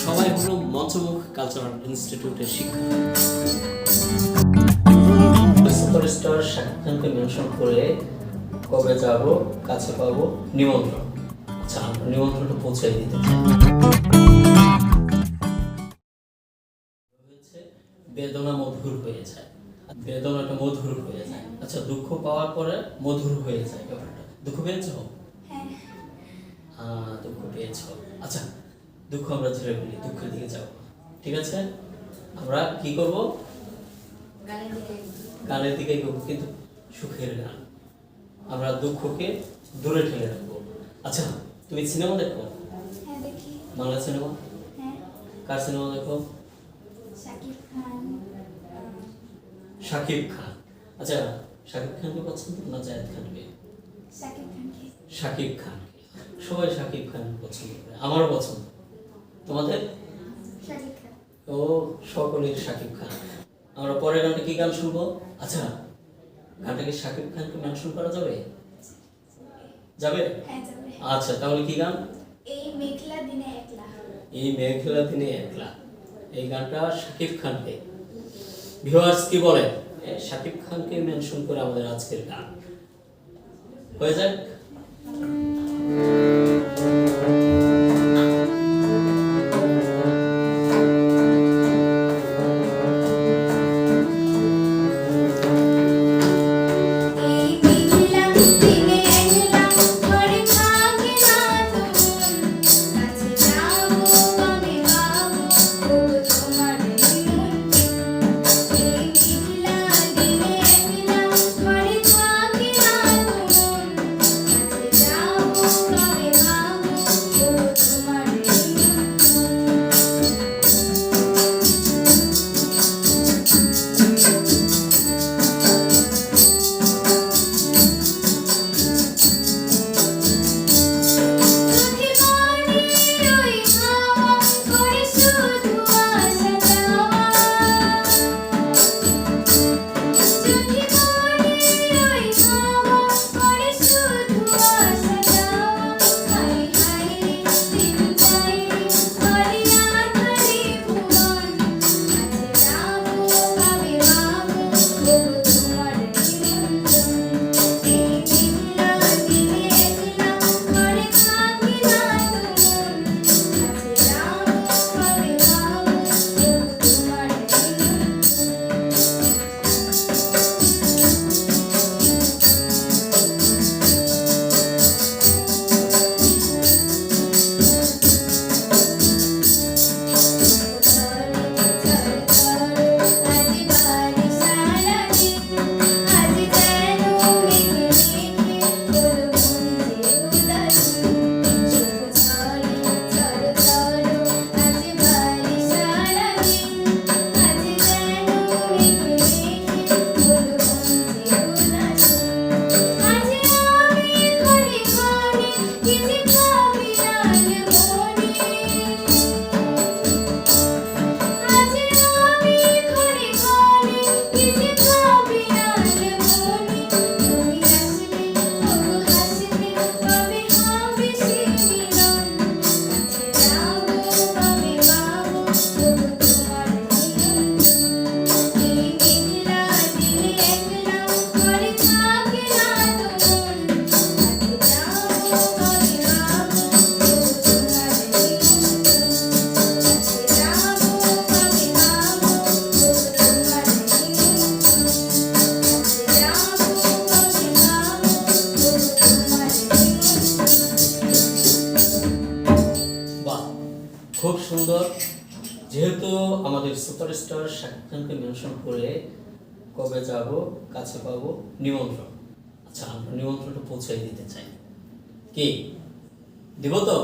সবাই হলো মঞ্চমুখ কালচারাল ইনস্টিটিউটের শিক্ষক। করে কবে যাব কাছে পাবো নিমন্ত্রণ। আচ্ছা আমরা নিমন্ত্রণটা পৌঁছে দিতে বেদনা বেদনাটা মধুর হয়ে যায়। আচ্ছা দুঃখ পাওয়ার পরে মধুর হয়ে যায় ব্যাপারটা। দুঃখ পেয়েছ? হ্যাঁ। দুঃখ পেয়েছ। আচ্ছা দুঃখ আমরা ছেড়ে ফেলি দুঃখের দিকে যাব ঠিক আছে? আমরা কি করব? গানের দিকে। দিকে কিন্তু সুখের গান। আমরা দুঃখকে দূরে ঠেলে রাখব। আচ্ছা তুমি সিনেমা দেখো? হ্যাঁ দেখি। বাংলা সিনেমা? হ্যাঁ। কার সিনেমা দেখো? শাকিব খান। শাকিব খান। আচ্ছা শাকিব খানকে পছন্দ না জায়েদ খানকে? শাকিব খান। সবাই শাকিব খান পছন্দ করে। আমারও পছন্দ। তোমাদের? ও সকলের শাকিব খান। আমরা পরের গানটা কি গান শুনব? আচ্ছা গানটা কি শাকিব খানকে মেনশন করা যাবে? যাবে? হ্যাঁ যাবে। আচ্ছা তাহলে কি গান? এই মেঘলা দিনে একলা। এই মেঘলা দিনে একলা। এই গানটা শাকিব খানকে। ভিউয়ার্স কি বলে শাকিব খানকে মেনশন করে আমাদের আজকের গান। হয়ে যাক। আমাদের সুপারস্টার শাকিব খানকে মেনশন করে কবে যাব, কাছে পাবো? নিমন্ত্রণ। আচ্ছা আমরা নিমন্ত্রণটা পৌঁছে দিতে চাই। কি? দেব তো?